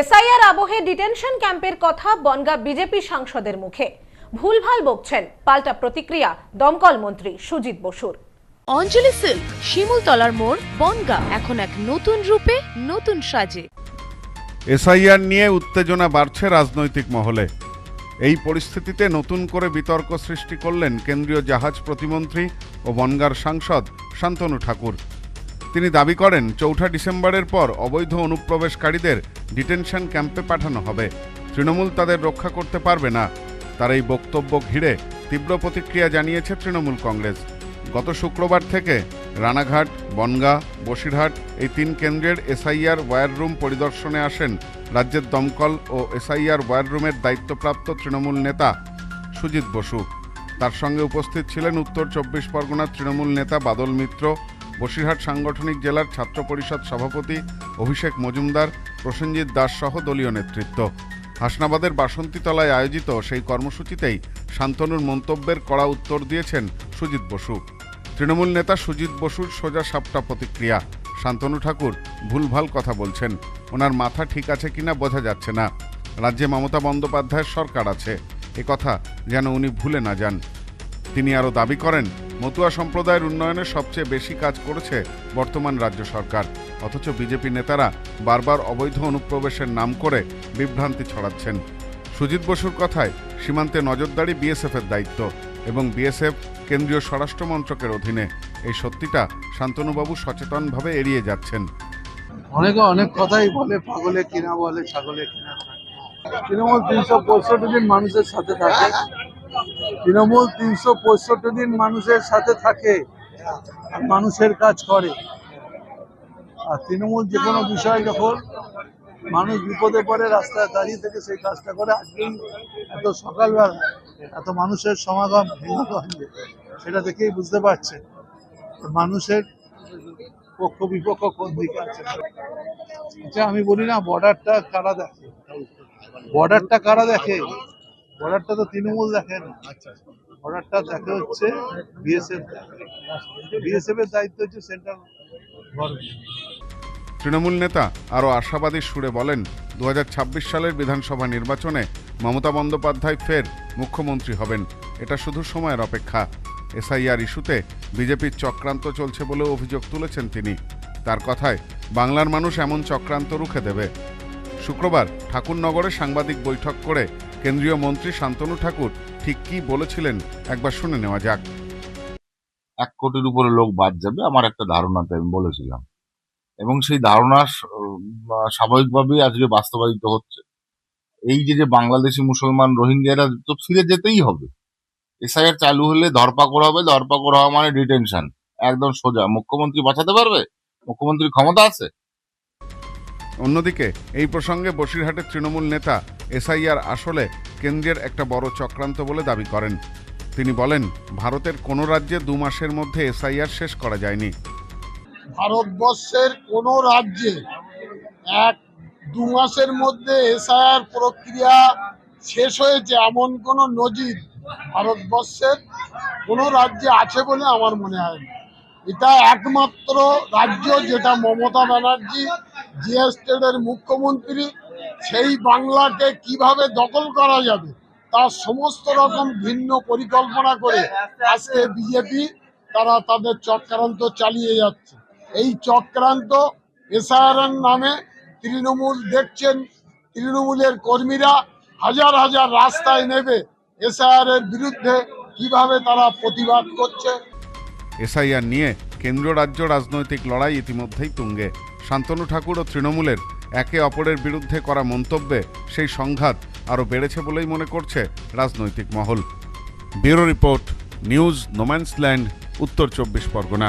SIR আবহে detention ক্যাম্পের কথা বনগা বিজেপি সাংসদের মুখে। ভুলভাল বকছেন পাল্টা প্রতিক্রিয়া দমকল মন্ত্রী সুজিত বসুর। অঞ্জলি সিল্ক শিমুলতলার মোড় বনগা এখন এক নতুন রূপে নতুন সাজে। এসআইআর নিয়ে উত্তেজনা বাড়ছে রাজনৈতিক মহলে। এই পরিস্থিতিতে নতুন করে বিতর্ক সৃষ্টি করলেন কেন্দ্রীয় জাহাজ প্রতিমন্ত্রী ও বনগার সাংসদ শান্তনু ঠাকুর। তিনি দাবি করেন, চৌঠা ডিসেম্বরের পর অবৈধ অনুপ্রবেশকারীদের ডিটেনশন ক্যাম্পে পাঠানো হবে। তৃণমূল তাদের রক্ষা করতে পারবে না। তার এই বক্তব্য ঘিরে তীব্র প্রতিক্রিয়া জানিয়েছে তৃণমূল কংগ্রেস। গত শুক্রবার থেকে রানাঘাট, বনগা, বসিরহাট এই তিন কেন্দ্রের এসআইআর ওয়্যার রুম পরিদর্শনে আসেন রাজ্যের দমকল ও এসআইআর ওয়্যার রুমের দায়িত্বপ্রাপ্ত তৃণমূল নেতা সুজিত বসু। তার সঙ্গে উপস্থিত ছিলেন উত্তর চব্বিশ পরগনার তৃণমূল নেতা বাদল মিত্র বসিরহাট সাংগঠনিক জেলার ছাত্র পরিষদ সভাপতি অভিষেক মজুমদার, প্রসেনজিৎ দাস সহ দলীয় নেতৃত্ব। হাসনাবাদের বাসন্তীতলায় আয়োজিত সেই কর্মসূচিতেই শান্তনুর মন্তব্যের কড়া উত্তর দিয়েছেন সুজিত বসু। তৃণমূল নেতা সুজিত বসুর সোজা সাপটা প্রতিক্রিয়া। শান্তনু ঠাকুর ভুলভাল কথা বলছেন। ওনার মাথা ঠিক আছে কিনা বোঝা যাচ্ছে না। রাজ্যে মমতা বন্দ্যোপাধ্যায়ের সরকার আছে। এ কথা যেন উনি ভুলে না যান। তিনি আরও দাবি করেন মতুয়া সম্প্রদায়ের উন্নয়নে সবচেয়ে বেশি কাজ করেছে বর্তমান রাজ্য সরকার। অথচ বিজেপি নেতারা বারবার অবৈধ অনুপ্রবেশের নাম করে বিভ্রান্তি ছড়াচ্ছেন। সুজিত বসুর কথায়, সীমান্তে নজরদারি বিএসএফের দায়িত্ব এবং বিএসএফ কেন্দ্রীয় স্বরাষ্ট্র মন্ত্রকের অধীনে। এই সত্যিটা শান্তনুবাবু সচেতনভাবে এড়িয়ে যাচ্ছেন। অনেকে অনেক কথাই বলে, পাগলে কিনা বলে, ছাগলে কিনা। তৃণমূল তিনশো পঁয়ষট্টি দিন মানুষের সাথে থাকে। তৃণমূল তিনশো পঁয়ষট্টি দিন মানুষের সাথে থাকে মানুষের কাজ করে। আর তৃণমূল যে কোনো বিষয় যখন মানুষ বিপদে পড়ে, রাস্তায় দাঁড়িয়ে থেকে সেই কাজটা করে আজকেই এত সকালবেলা এত মানুষের সমাগম হিন্দুগঞ্জে, সেটা দেখেই বুঝতে পারছে মানুষের পক্ষ বিপক্ষ কোন দিকে আছে। আচ্ছা আমি বলি না বর্ডারটা কারা দেখে? বর্ডারটা কারা দেখে? বর্ডারটা তো তৃণমূল দেখে না বর্ডারটা দেখে হচ্ছে বিএসএফ বিএসএফ এর দায়িত্ব। হচ্ছে সেন্ট্রাল তৃণমূল নেতা আরও আশাবাদী সুরে বলেন দুহাজার ছাব্বিশ সালের বিধানসভা নির্বাচনে মমতা বন্দ্যোপাধ্যায় ফের মুখ্যমন্ত্রী হবেন। এটা শুধু সময়ের অপেক্ষা। এসআইআর ইস্যুতে বিজেপির চক্রান্ত চলছে বলেও অভিযোগ তুলেছেন তিনি। তার কথায়, বাংলার মানুষ এমন চক্রান্ত রুখে দেবে। শুক্রবার ঠাকুরনগরে সাংবাদিক বৈঠক করে কেন্দ্রীয় মন্ত্রী শান্তনু ঠাকুর ঠিক কি বলেছিলেন একবার শুনে নেওয়া যাক। এক কোটির উপরে লোক বাদ যাবে, আমার একটা ধারণাতে আমি বলেছিলাম। এবং সেই ধারণা স্বাভাবিকভাবেই আজকে বাস্তবায়িত হচ্ছে। এই যে যে বাংলাদেশি মুসলমান রোহিঙ্গারা তো ফিরে যেতেই হবে। এসআইআর চালু হলে ধরপাকড় হবে, ধরপাকড় হওয়া মানে ডিটেনশন একদম সোজা। মুখ্যমন্ত্রী বাঁচাতে পারবে? মুখ্যমন্ত্রীর ক্ষমতা আছে? অন্যদিকে, এই প্রসঙ্গে বসিরহাটের তৃণমূল নেতা এসআইআর আসলে কেন্দ্রের একটা বড় চক্রান্ত বলে দাবি করেন। তিনি বলেন, ভারতের কোনো রাজ্যে দু মাসের মধ্যে এসআইআর শেষ করা যায়নি। ভারতবর্ষের কোনো রাজ্যে এক দু মাসের মধ্যে এসআইআর প্রক্রিয়া শেষ হয়েছে এমন কোনো নজির ভারতবর্ষের কোনো রাজ্যে আছে বলে আমার মনে হয় এটা একমাত্র রাজ্য যেটা মমতা ব্যানার্জি জিএস স্টেটের মুখ্যমন্ত্রী সেই বাংলাকে কীভাবে দখল করা যাবে, তার সমস্ত রকম ভিন্ন পরিকল্পনা করে আজকে বিজেপি তারা তাদের চক্রান্ত চালিয়ে যাচ্ছে। এই চক্রান্ত এসআরএন নামে তৃণমূল দেখছেন, তৃণমূলের কর্মীরা হাজার হাজার রাস্তায় নেবে এসআর এর বিরুদ্ধে কীভাবে তারা প্রতিবাদ করছে। এসআইআর নিয়ে কেন্দ্র রাজ্য রাজনৈতিক লড়াই ইতিমধ্যেই তুঙ্গে। শান্তনু ঠাকুর ও তৃণমূলের একে অপরের বিরুদ্ধে করা মন্তব্যে সেই সংঘাত আরও বেড়েছে বলেই মনে করছে রাজনৈতিক মহল। ব্যুরো রিপোর্ট, নিউজ, নোম্যান্সল্যান্ড, উত্তর চব্বিশ পরগনা।